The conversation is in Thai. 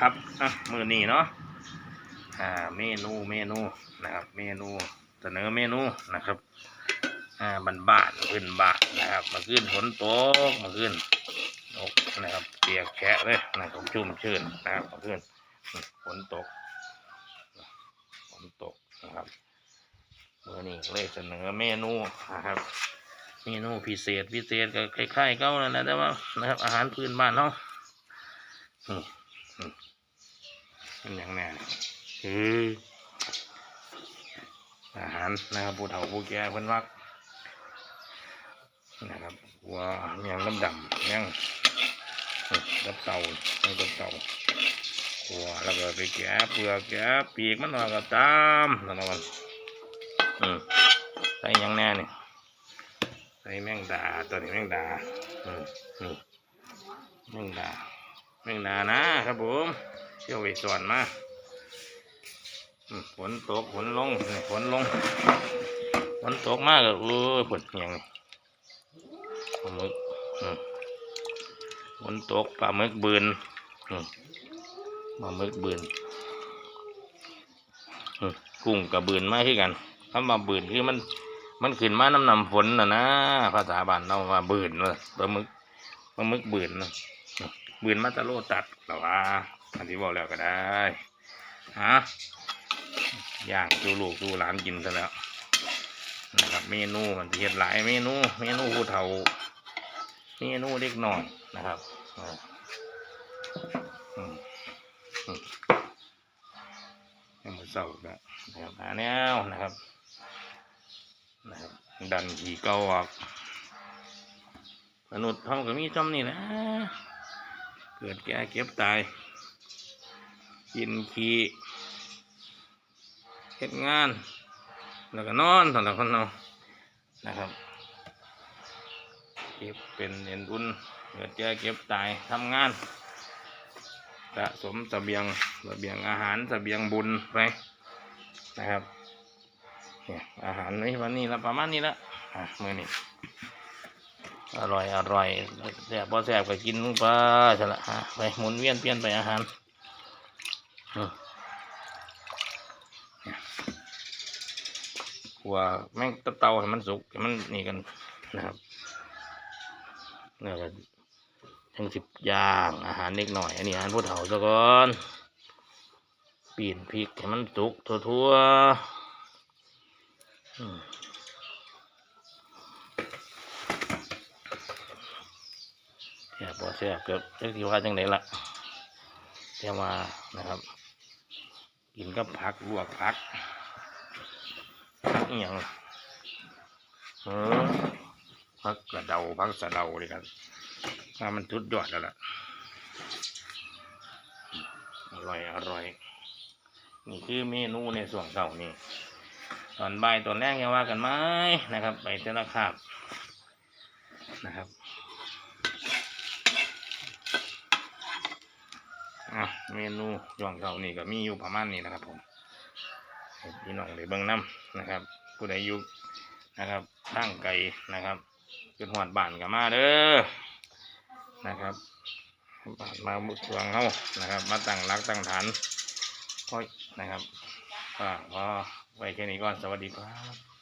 ครับอะมือนี้เนาะอ่าเมนูเมนูนะครับ เมนูเสนอเมนูนะครับอ่าบันบานขึ้นบานนะครับมาขึ้นฝนตกมาขึ้นตกนะครับเปียกแฉะเลยนะครับชุ่มชื่นนะครับมาขึ้นฝนตกฝนตกนะครับมือนี้เลยเสนอเมนูนะครับเมนูพิเศษพิเศษก็คล้ายๆเก้านั่นะแต่ว่านะครับอาหารพื้นบ้านเนาะนี่ เป็นอย่างแน่คืออาหารนะครับผู้เฒ่าผู้แก่เพิ่นมักนะครับวัวเมียงน้ำดำเมียงนี่กับเต่านี่กับเต่าวัวแล้วก็ไปแกะเปลือกแกะปีกมันออกก็ตามนั่นนะมันอืมใส่หยังแน่นี่ใส่แมงดาตัวนี้แมงดาอืมนี่แมงดา แมงดานะครับผมเที่ยวไปสอนมาฝนตกฝนลงฝนลงฝนตกมากเลยฝนอย่างปลาหมึกฝนตกปลาหมึกบืนปลาหมึกบืนกุ้งกับบืนมาคือกันคำว่าบืนคือมัน มันขึ้นมาน้ำนำฝนนะนะภาษาบ้านเราว่าบืนว่าปลาหมึกปลาหมึกบืนนะ บืนมาตะโลตัดแต่ว่าอันที่บอกแล้วก็ได้ฮะย่างดูลูกดูหลานกินซะแล้วนะครับเมนูมันเห็ดหลายเมนู เมนูผู้เฒ่าเมนูเล็กน้อยนะครับอืมอืมยังไม่เศร้าอีกแล้วนะครับหาแนวนะครับนะครับ ดันขี่เก่าออกมนุษย์เขาก็มีจำนี่นะ กิดแก่เก็บตาย กินขี้เฮ็ดงาน แล้วก็นอนสำหรับคนเรานะครับ เก็บเป็นเอ็นอุ่นเกิดแก่เก็บตายทำงานสะสมเสบียงเสบียงอาหารเสบียงบุญไปนะครับเนี่ยอาหารในวันนี้ละประมาณนี้ละอะมือนี้ อร่อยอร่อยแซบพอแซบก็กินลงไปใช่ละฮะไปหมุนเวียนเปลี่ยนไปอาหารขัวแม่งตะเตาให้มันสุกให้มันนี่กันนะครับเนี่ยก็ทั้งสิบอย่างอาหารเล็กหน่อย อันนี้อาหารผู้เฒ่าซะก่อนปีนพริกให้มันสุกทั่วๆ อืมแซ่บบ่แซ่บเกือบเรียกที่ว่าจังไดล่ะแต่ว่านะครับ กินกับผักลวกผักผักอย่างเออผักกระเดาผักสะเดาเลยกันถ้ามันทุดยอดแล้วล่ะอร่อยอร่อยนี่คือเมนูในส่วนเก่านี่ตอนบ่ายตอนแรกยังว่ากันไหมนะครับ ไปเทละคาบนะครับ อะเมนูย่องเก่านี่ก็มีอยู่ประมาณนี้นะครับผมพี่น้องได้เบิ่งน้ำนะครับ ผู้ใดอยู่นะครับตั้งไก่นะครับขึ้นหอดบ้านกับมาเด้อนะครับบ้านมาบุกเมืองเฮานะครับ มาตั้งรักตั้งฐานค่อยนะครับก็พอไว้แค่นี้ก่อนสวัสดีครับ